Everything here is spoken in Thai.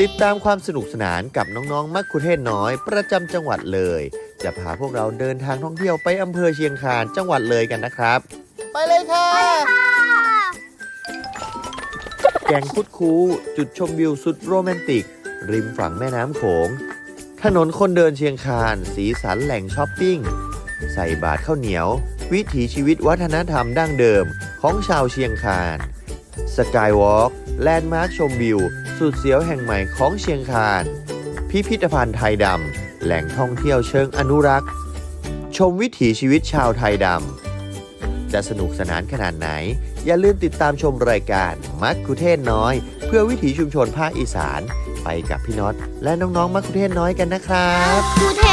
ติดตามความสนุกสนานกับน้องๆ มักคุเทศน้อย ประจำจังหวัดเลย จะพาพวกเราเดินทางท่องเที่ยวไปอำเภอเชียงคานจังหวัดเลยกันนะครับ ไปเลยค่ะ แก่งคุดคูจุดชมวิวสุดโรแมนติก ริมฝั่งแม่น้ำโขง ถนนคนเดินเชียงคาน สีสันแหล่งช้อปปิ้ง ใส่บาทข้าวเหนียว วิถีชีวิตวัฒนธรรมดั้งเดิมของชาวเชียงคาน สกายวอล์กแลนด์มาร์คชมวิว สุดเสียวแห่งใหม่ของเชียงคาน พิพิธภัณฑ์ไทยดำ แหล่งท่องเที่ยวเชิงอนุรักษ์ ชมวิถีชีวิตชาวไทยดำ จะสนุกสนานขนาดไหน อย่าลืมติดตามชมรายการมักคุเทศน้อย เพื่อวิถีชุมชนภาคอีสาน ไปกับพี่น็อตและน้องๆมักคุเทศน้อยกันนะครับกูเท